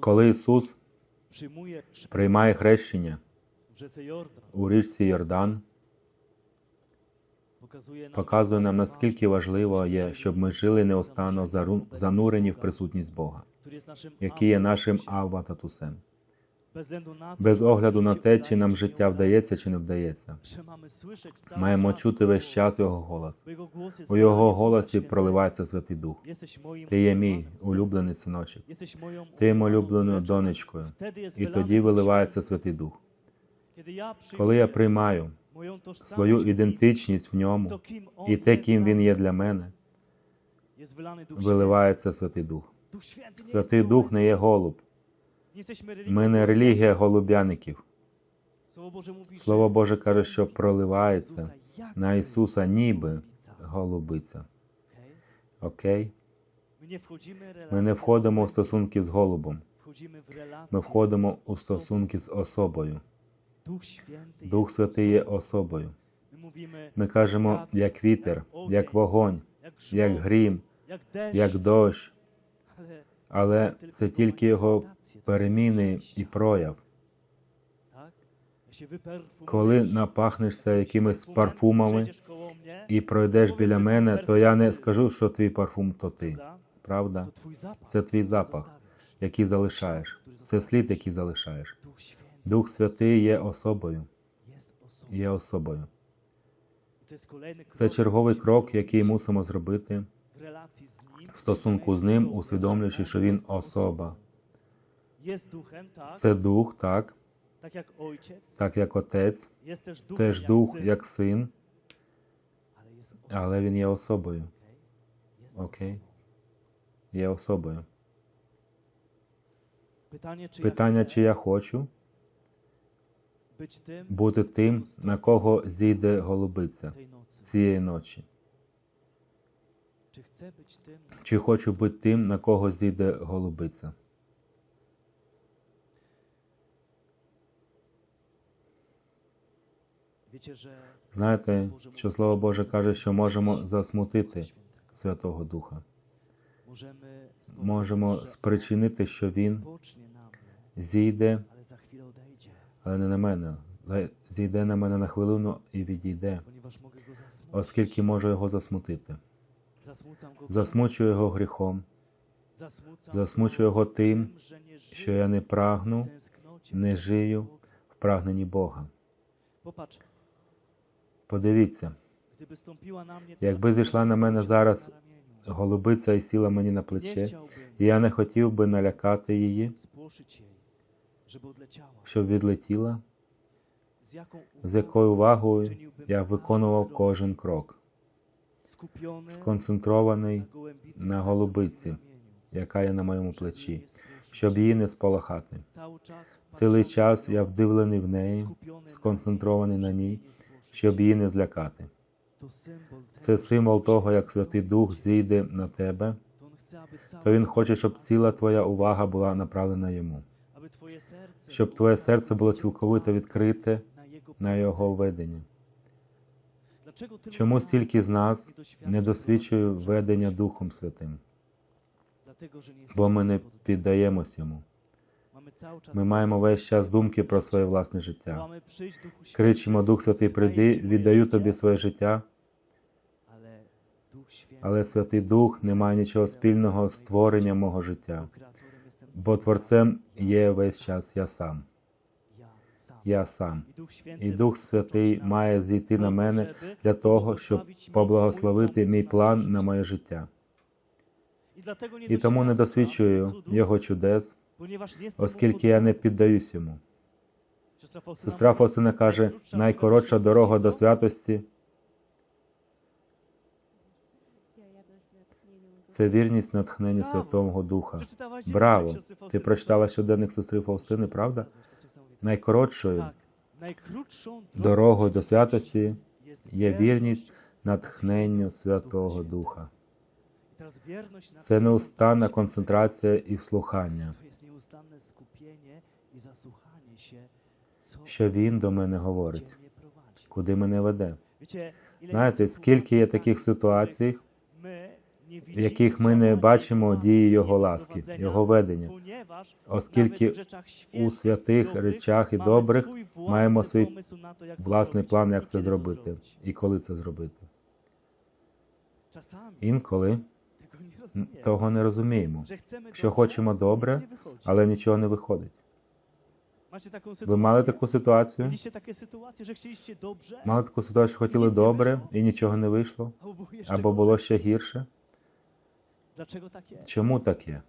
Коли Ісус приймає хрещення у річці Йордан, показує нам, наскільки важливо є, щоб ми жили неостанно занурені в присутність Бога, який є нашим. Авва Татусем. Без огляду на те, чи нам життя вдається чи не вдається. Маємо чути весь час Його голос. У Його голосі проливається Святий Дух. Ти є мій улюблений синочок. Ти є улюбленою донечкою. І тоді виливається Святий Дух. Коли я приймаю свою ідентичність в ньому і те, ким Він є для мене, виливається Святий Дух. Святий Дух не є голуб. Ми не релігія голуб'яників. Слово Боже каже, що проливається на Ісуса ніби голубиця. Окей? Ми не входимо в стосунки з голубом. Ми входимо у стосунки з особою. Дух Святий є особою. Ми кажемо, як вітер, як вогонь, як грім, як дощ, але це тільки його переміни і прояв. Коли напахнешся якимись парфумами і пройдеш біля мене, то я не скажу, що твій парфум то ти. Правда? Це твій запах, який залишаєш. Це слід, який залишаєш. Дух Святий є особою. Є особою. Це черговий крок, який мусимо зробити в стосунку з ним, усвідомлюючи, що він особа. Це дух, так, так як отець, теж дух, як син, але він є особою. Окей? Є особою. Питання, чи я хочу бути тим на кого зійде голубиця цієї ночі? Чи хочу бути тим, на кого зійде голубиця? Знаєте, що Слово Боже каже, що можемо засмутити Святого Духа. Можемо спричинити, що Він зійде, але не на мене. Зійде на мене на хвилину і відійде, оскільки можу його засмутити. Засмучую його гріхом, засмучую його тим, що я не прагну, не жию в прагненні Бога. Подивіться, Якби зійшла на мене зараз голубиця і сіла мені на плече, і я не хотів би налякати її, щоб відлетіла, з якою увагою я виконував кожен крок, сконцентрований на голубиці, яка є на моєму плечі, щоб її не сполохати. Цілий час я вдивлений в неї, сконцентрований на ній, щоб її не злякати. Це символ того, як Святий Дух зійде на тебе, то Він хоче, щоб ціла твоя увага була направлена йому, щоб твоє серце було цілковито відкрите на Його ведення. Чому стільки з нас не досвідчує ведення Духом Святим? Бо ми не піддаємось йому. Ми маємо весь час думки про своє власне життя. Кричимо, Дух Святий, прийди, віддаю тобі своє життя, але Святий Дух не має нічого спільного з творенням мого життя, бо Творцем є весь час я сам. Я сам. І Дух Святий має зійти на мене для того, щоб поблагословити мій план на моє життя. І тому не досвідчую Його чудес, оскільки я не піддаюсь йому. Сестра Фаустина каже, «Найкоротша дорога до святості це вірність натхненню Браво! Святого Духа. Браво! Ти прочитала щоденник сестри Фаустини, правда? Найкоротшою дорогою до святості є вірність натхненню Святого Духа. Це неустанна концентрація і вслухання, що Він до мене говорить, куди мене веде. Знаєте, скільки є таких ситуацій, których Ми nie в widzimy яких ми не бачимо дії Його ласки, Його ведення, оскільки у святих речах і добрих маємо свій власний план, як це зробити і коли це зробити. Інколи того не розуміємо, що хочемо добре, але нічого не виходить. Ви мали таку ситуацію? Мали таку ситуацію, що хотіли добре і нічого не вийшло? Або було ще гірше? Чому так є?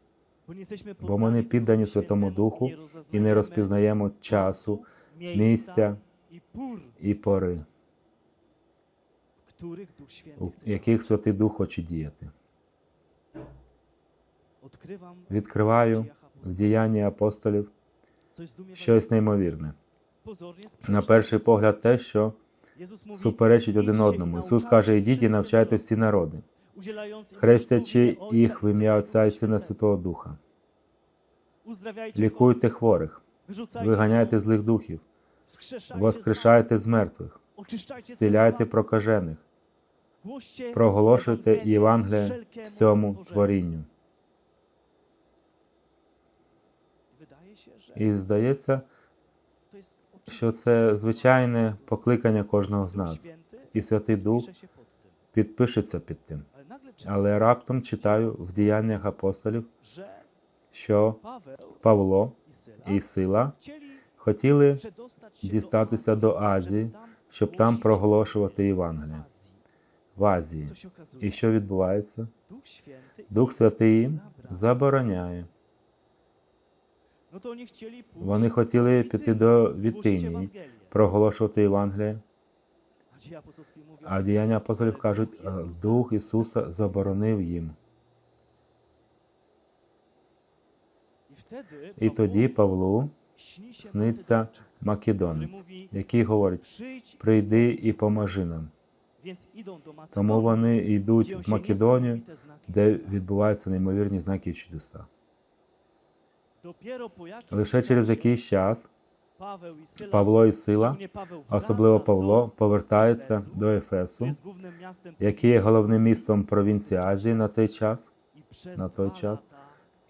Бо ми не піддані Святому Духу і не розпізнаємо часу, місця і пори, у яких. Святий Дух хоче діяти. Відкриваю в діянні апостолів щось неймовірне. На перший погляд, те, що суперечить один "Idźcie i одному. Ісус каже: ідіть і навчайте всі народи, хрестячи їх в ім'я Отця і Сина Святого Духа. Лікуйте хворих, виганяйте злих духів, воскрешайте з мертвих, зціляйте прокажених, проголошуйте Євангеліє всьому творінню. І здається, що це звичайне покликання кожного з нас. І Святий Дух підпишеться під тим. Але раптом читаю в діяннях апостолів, що Павло і Сила хотіли дістатися до Азії, щоб там проголошувати Євангеліє. В Азії. І що відбувається? Дух Святий їм забороняє. Oni Вони хотіли піти до Вітинії, проголошувати Євангеліє, а діяння апостолів кажуть, «Е, Дух Ісуса заборонив їм. І тоді Павлу сниться Македонець, який говорить, прийди і поможи нам. Тому вони йдуть в Македонію, де відбуваються неймовірні знаки і чудеса. Лише через якийсь час Павло і Сила, особливо Павло, повертаються до Ефесу, яке є головним містом провінції Азії на цей час, на той час.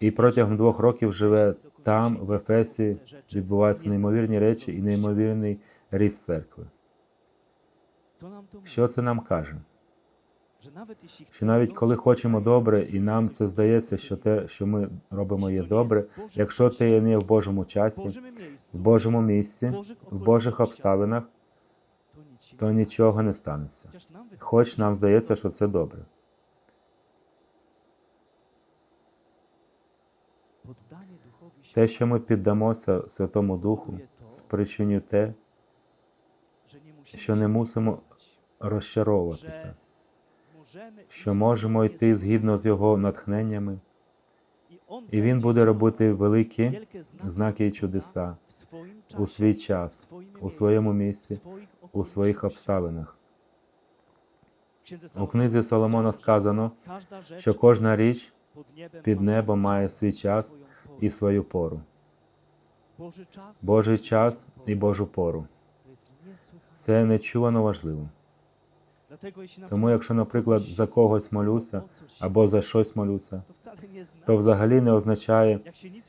і протягом двох років живе там, в Ефесі, відбуваються неймовірні речі і неймовірний ріст церкви. Що це нам каже? Що навіть коли хочемо добре, і нам це здається, що те, що ми робимо, є добре, якщо ти не в Божому часі, в Божому місці, в Божих обставинах, то нічого не станеться. Хоч нам здається, що це добре. Те, що ми піддамося Святому Духу, спричинює те, що не мусимо розчаровуватися, що можемо йти згідно з Його натхненнями, і Він буде робити великі знаки і чудеса у свій час, у своєму місці, у своїх обставинах. У книзі Соломона сказано, що кожна річ під небом має свій час і свою пору. Божий час і. Божу пору. Це нечувано важливо. Тому, якщо, наприклад, за когось молюся або за щось молюся, то взагалі не означає,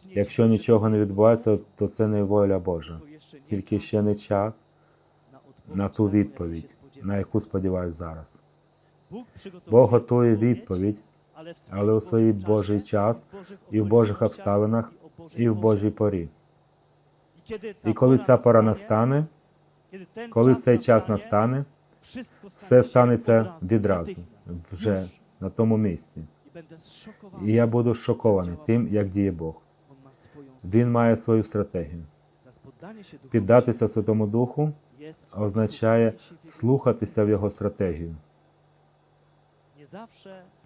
якщо нічого не відбувається, то це не воля Божа. Тільки ще не час на ту відповідь, на яку сподіваюся зараз. Бог готує відповідь, але у своїй Божий час і в Божих обставинах, і в Божій порі. І коли ця пора настане, коли цей час настане, все станеться відразу, вже на тому місці. І я буду шокований тим, як діє Бог. Він має свою стратегію. Піддатися Святому Духу означає слухатися в його стратегію.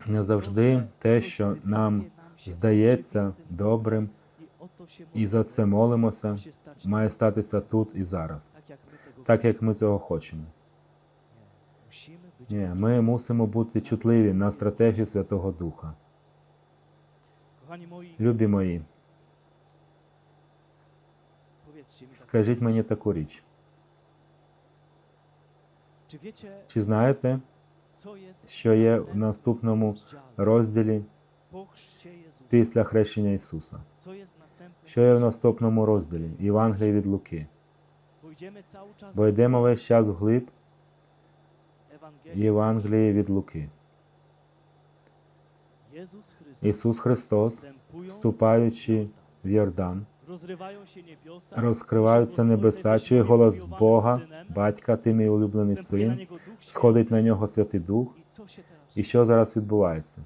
Не завжди те, що нам здається добрим, і за це молимося, має статися тут і зараз, так як ми цього хочемо. Ні, ми мусимо бути чутливі на стратегію Святого Духа. Любі мої, скажіть мені таку річ. Чи знаєте, що є в наступному розділі після хрещення Ісуса. Що є в наступному розділі Євангелії від Луки. Бо йдемо весь час вглиб. Євангелії від Луки. Ісус Христос, вступаючи в Йордан, розкриваються небеса, чує голос Бога, Батька, ти мій улюблений син, сходить на нього Святий Дух. І що зараз відбувається?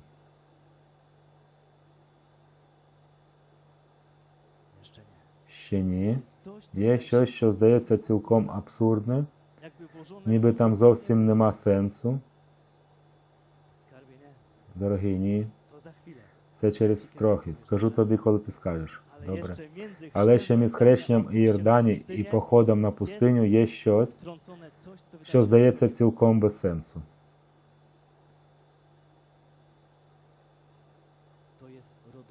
Ще ні. Є щось, що здається цілком włożone ніби там зовсім нема сенсу. Дорогий, ні. Це через трохи. Скажу тобі, коли ти скажеш. Добре. Але ще між хрещенням і Йордані і походом на пустиню є щось, що здається цілком без сенсу.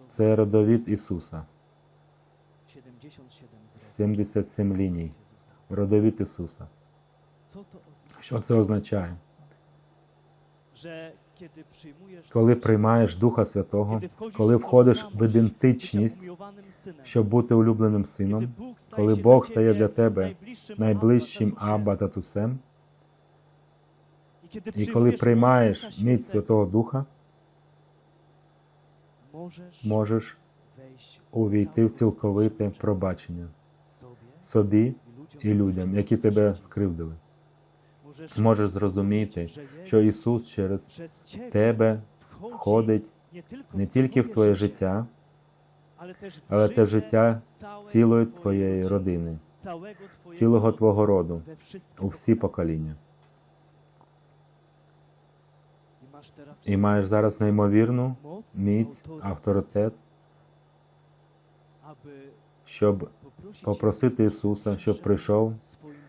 Це родовід Ісуса, 77 ліній. Родовід Ісуса. Що це означає? Коли приймаєш Духа Святого, коли входиш в ідентичність, щоб бути улюбленим сином, коли Бог стає для тебе найближчим Абба татусем, і коли приймаєш міць Святого Духа, можеш увійти в цілковите пробачення собі і людям, які тебе скривдили. Можеш зрозуміти, що Ісус через тебе входить не тільки в твоє життя, але те в життя цілої твоєї родини, цілого твого роду, у всі покоління. І маєш зараз неймовірну міць, авторитет, щоб попросити Ісуса, щоб прийшов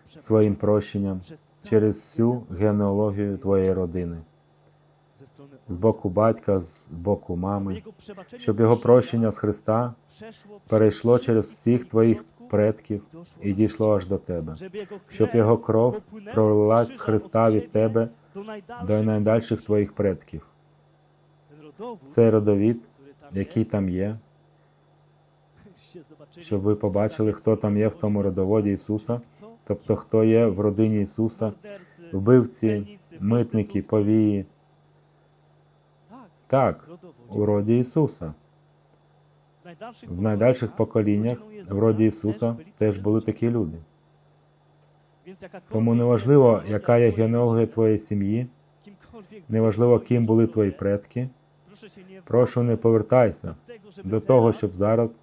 своїм прощенням через всю генеалогію твоєї родини, з боку батька, з боку мами, щоб його прощення з Христа перейшло через всіх твоїх предків і дійшло аж до тебе, щоб його кров пролилась з Христа від тебе до найдальших твоїх предків. Ten rodowód, Це родовід, який там є, щоб ви побачили, хто там є в тому родоводі Ісуса? Тобто хто є в родині Ісуса, вбивці, митники, повії. Так, у роді Ісуса. В найдальших поколіннях в роді Ісуса теж були такі люди. Тому неважливо, яка є генеалогія твоєї сім'ї, неважливо, ким були твої предки. Прошу, не повертайся до того, щоб зараз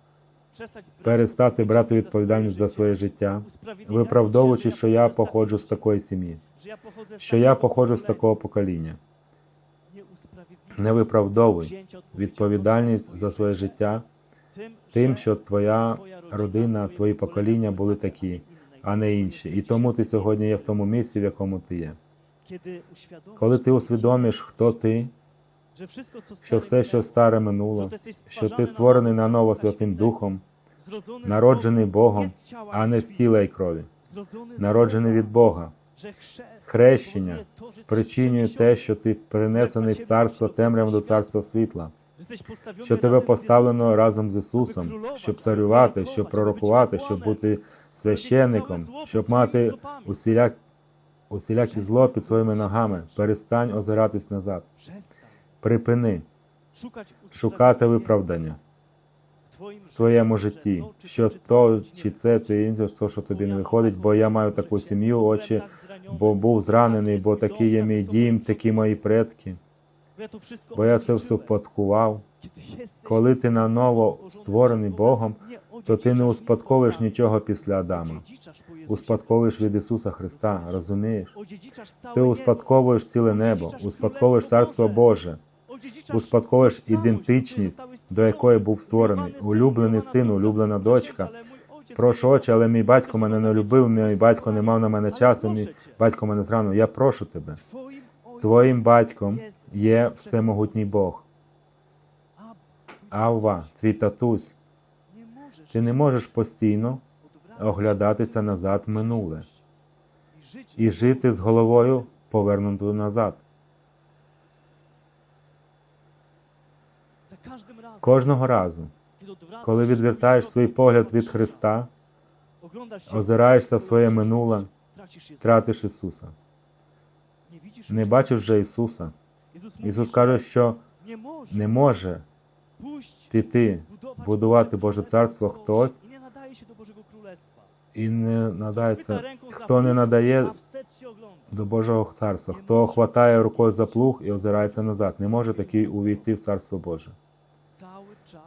перестати брати відповідальність за своє життя, виправдовуючи, що я походжу з такої сім'ї, що я походжу з такого покоління. Не виправдовуй відповідальність за своє життя тим, що твоя родина, твої покоління були такі, а не інші. І тому ти сьогодні є в тому місці, в якому ти є. Коли ти усвідомиш, хто ти, що все, що старе минуло, що ти створений na на ново Святим Духом, народжений Богом, а не з тіла і крові, народжений від Бога. Хрещення спричинює те, що ти перенесений з царства темряв до царства світла, що тебе поставлено разом з Ісусом, щоб царювати, щоб пророкувати, щоб бути священником, щоб мати усіляк, усілякі зло під своїми ногами. Перестань озиратись назад. Припини шукати виправдання. В твоєму житті, що то, чи це, то інше, то, що тобі не виходить, бо я маю таку сім'ю, очі, бо був зранений, бо такий є мій дім, такі мої предки, бо я це все успадкував. Коли ти наново створений Богом, то ти не успадковуєш нічого після Адама. Успадковуєш від Ісуса Христа, розумієш? Ти успадковуєш ціле небо, успадковуєш Царство Боже, успадковуєш ідентичність, до якої був створений, улюблений син, улюблена дочка. Прошу очі, але мій батько мене не любив, мій батько не мав на мене часу, мій батько мене зранив. Я прошу тебе. Твоїм батьком є всемогутній Бог. Авва, твій татусь, ти не можеш постійно оглядатися назад в минуле і жити з головою повернутою назад. Кожного разу, коли відвертаєш свій погляд від Христа, озираєшся в своє минуле, тратиш Ісуса. Не бачиш вже Ісуса. Ісус, каже, що не може піти, будувати Боже Царство хтось і не надається, хто не надає до Божого царства, хто хватає рукою за плуг і озирається назад, не може такий увійти в Царство Боже.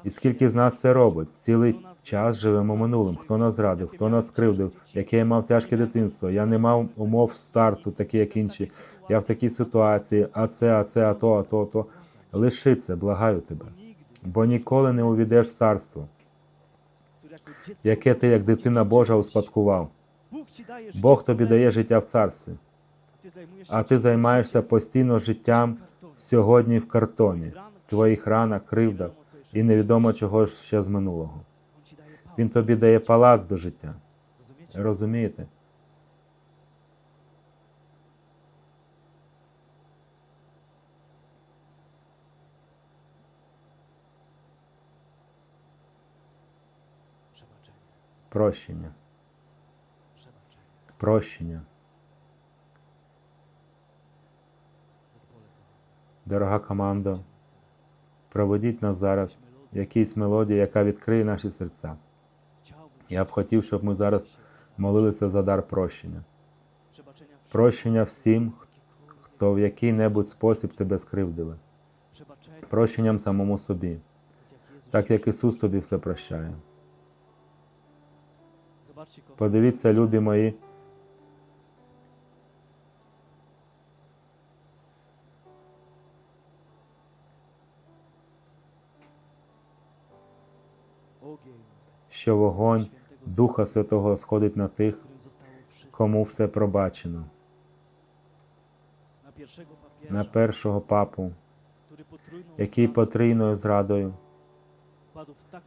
І скільки з нас це робить? Цілий час живемо минулим. Хто нас зрадив, хто нас скривдив, яке я мав тяжке дитинство. Я не мав умов старту, такі як інші. Я в такій ситуації, а це, а це, а то, а то, а то. Лиши це, благаю тебе. Бо ніколи не увійдеш в царство, яке ти як дитина Божа успадкував. Бог тобі дає життя в царстві, а ти займаєшся постійно життям сьогодні в картоні, твоїх ранах, кривдах і невідомо чого ж ще з минулого. Він тобі дає палац до життя. Розумієте? Прощення. Прощення. Дорога команда, проведіть нас зараз Якісь мелодії, яка відкриє наші серця. Я б хотів, щоб ми зараз молилися за дар прощення. Прощення всім, хто в який-небудь спосіб тебе скривдили. Прощенням самому собі, так як Ісус тобі все прощає. Подивіться, любі мої, що вогонь Духа Святого сходить на тих, кому все пробачено. На першого папу, який потрійною зрадою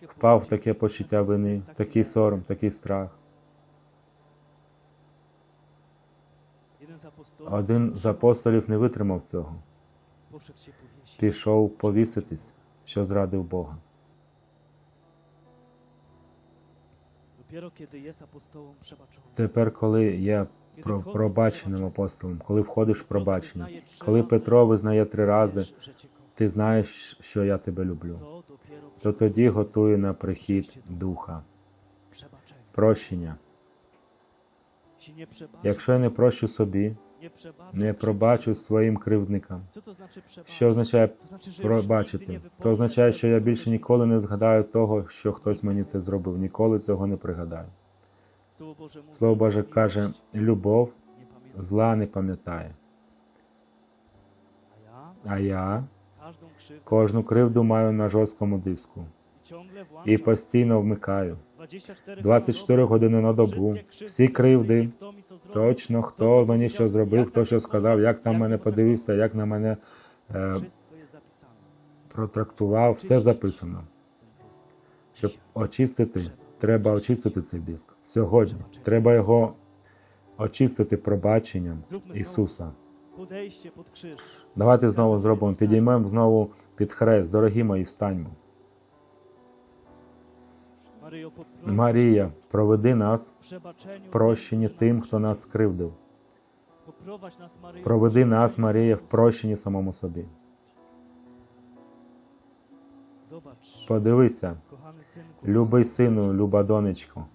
впав в таке почуття вини, taki такий сором, такий страх. Один з apостолів не витримав цього, пішов повіситись, що зрадив Бога. Тепер, коли є про- пробаченим апостолом, коли входиш в пробачення, коли Петро визнає три рази, ти знаєш, що я тебе люблю, то тоді готує на прихід Духа, прощення. Якщо я не прощу собі, не пробачу. своїм кривдникам, що означає пробачити? То означає, що я більше ніколи не згадаю того, що хтось мені це зробив, ніколи цього не пригадаю. Слово Боже каже, любов зла не пам'ятає. А я? Кожну кривду маю на жорсткому диску і постійно вмикаю. 24 24 години на добу. Всі кривди, точно хто мені що зробив, хто що сказав, як там мене подивився, як на мене е, протрактував, все записано. Щоб очистити, треба очистити цей диск. Сьогодні треба його очистити пробаченням Ісуса. Давайте знову зробимо, підіймемо знову під хрест. Дорогі мої, встаньмо. Марія, проведи нас przebaczeniu. прощенні тим, хто нас скривдив. Проведи нас, Марія, в прощенні самому собі. Подивися, любий сину, люба донечко,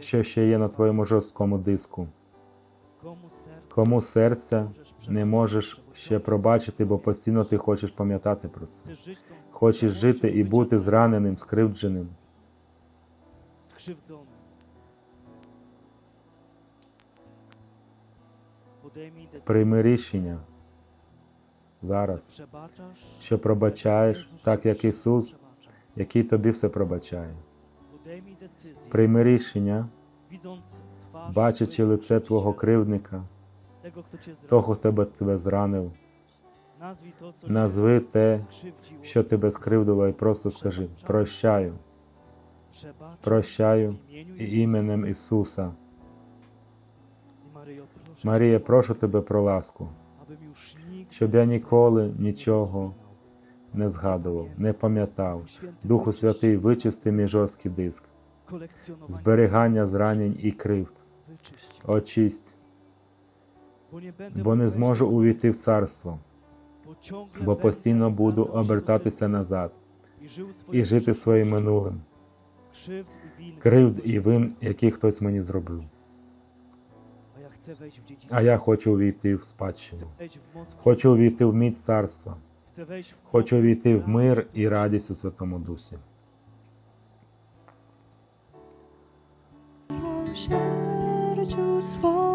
що ще є на твоєму жорсткому диску. Кому серця не можеш ще пробачити, бо постійно ти хочеш пам'ятати про це. Хочеш жити і бути зраненим, скривдженим. Прийми рішення. Зараз, що пробачаєш, так як Ісус, який тобі все пробачає. Прийми рішення, бачачи лице твого кривдника, того, хто тебе, тебе зранив. Назви те, що тебе скривдило, і просто скажи: прощаю, прощаю іменем Ісуса. Марія, прошу тебе про ласку, щоб я ніколи нічого не згадував, не пам'ятав. Духу Святий, вичисти мій жорсткий диск, зберігання зранень і кривд. Очисть, бо не зможу увійти в царство, бо постійно буду обертатися назад і жити своїм минулим, кривд і вин, які хтось мені зробив. А я хочу увійти в спадщину. Хочу увійти в міць царства. Хочу увійти в мир і радість у Святому Дусі. was for.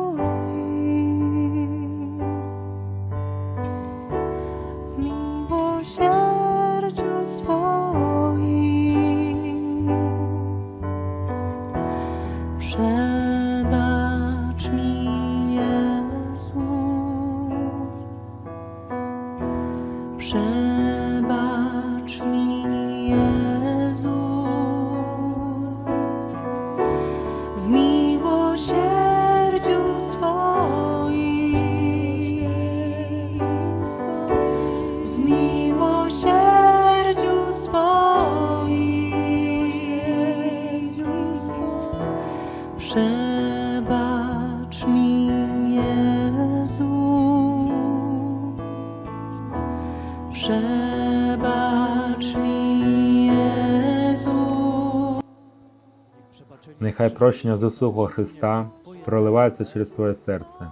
Нехай прощення з Ісусу Христа проливається через твоє серце.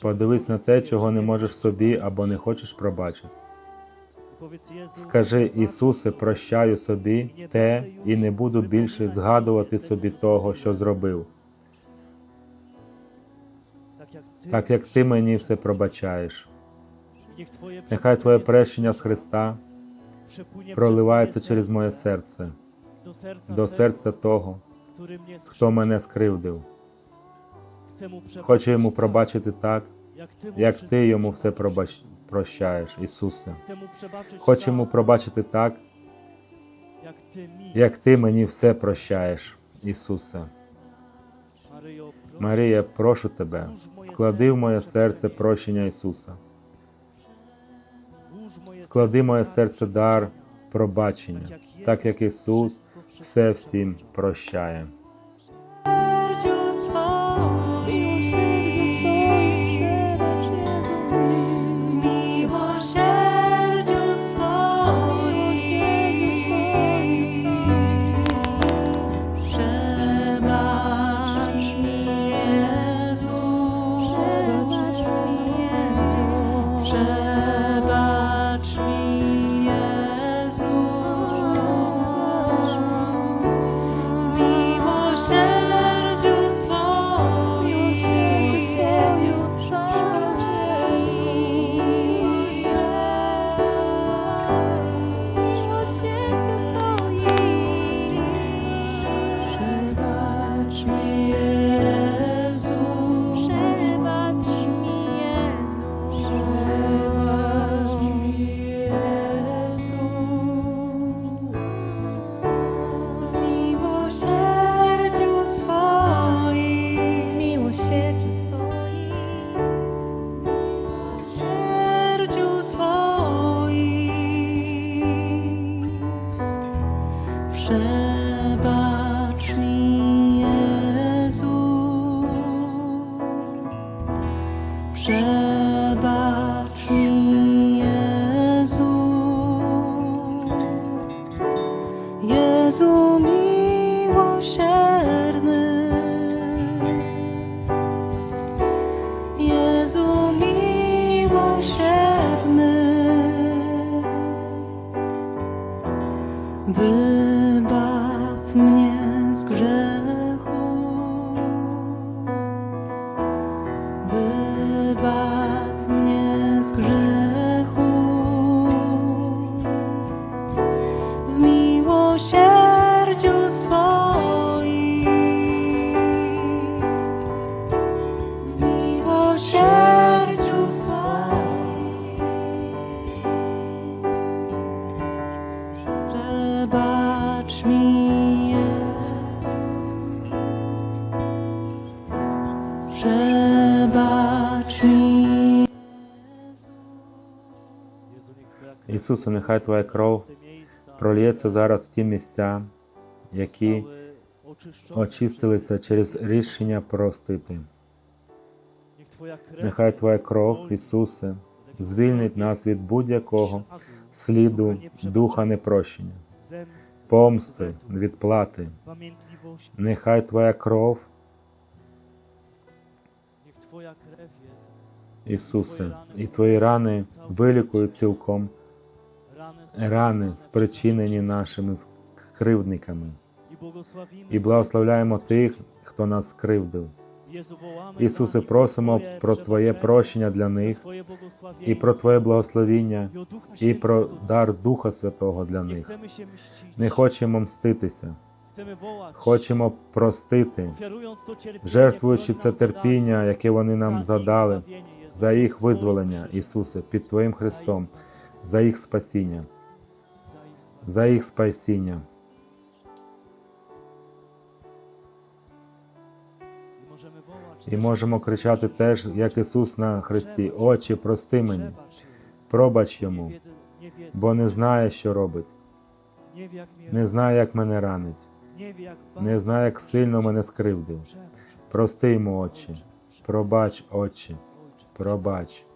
Подивись на те, чого не можеш собі або не хочеш пробачити. Скажи, Ісусе, прощаю собі те і не буду більше згадувати собі того, що зробив, так як ти мені все пробачаєш. Нехай Твоє прощення з Христа проливається через моє серце, до серця того, хто мене скривдив. Хочу йому пробачити так, як ти йому все пробач... прощаєш, Ісусе. Хочу йому пробачити так, як ти мені все прощаєш, Ісусе. Марія, прошу тебе, вклади в моє серце прощення Ісуса. Вклади в моє серце дар пробачення, так як Ісус все всім прощає. Ісусе, нехай Твоя кров пролється зараз в ті місця, які очистилися через рішення простити. Нехай Твоя кров, Ісусе, звільнить нас від будь-якого сліду духа непрощення, помсти, відплати. Нехай Твоя кров, Ісусе, і Твої рани вилікують цілком рани, спричинені нашими кривдниками, і благословляємо тих, хто нас скривдив. Ісусе, просимо про Твоє прощення для них і про Твоє благословіння, і про дар Духа Святого для них. Не хочемо мститися, хочемо простити, жертвуючи це терпіння, яке вони нам задали, за їх визволення, Ісусе, під Твоїм Христом, за їх спасіння. За їх спасіння. І можемо кричати теж, як Ісус на Христі: Отче, прости мені, пробач йому, бо не знає, що робить, не знає, як мене ранить, не знає, як сильно мене скривдив. Прости йому, Отче, пробач, Отче, пробач.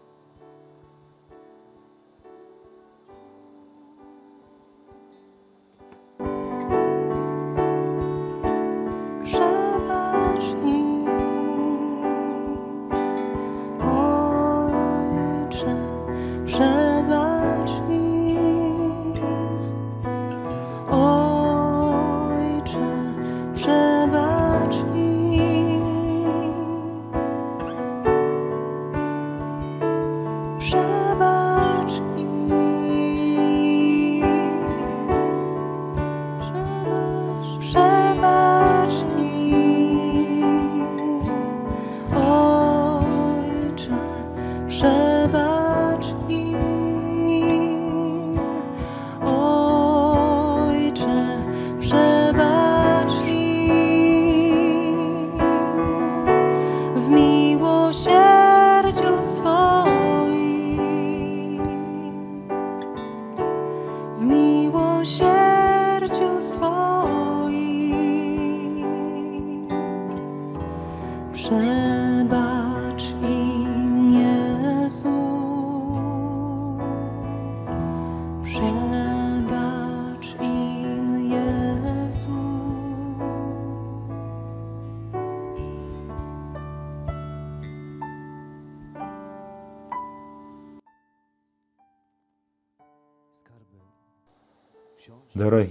什？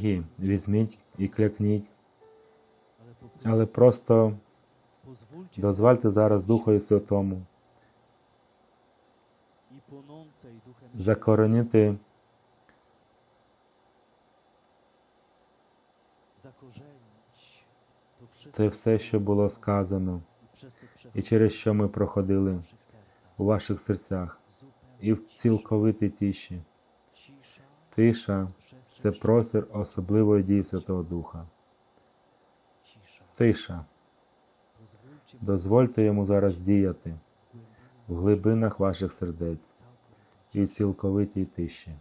Дорогі, візьміть і клякніть, але просто дозвольте зараз Духові Святому закоренити це все, що було сказано, і через що ми проходили у ваших серцях, і в цілковитій тиші. Тиша це простір особливої дії Святого Духа. Тиша. Дозвольте йому зараз діяти в глибинах ваших сердець і в цілковитій тиші.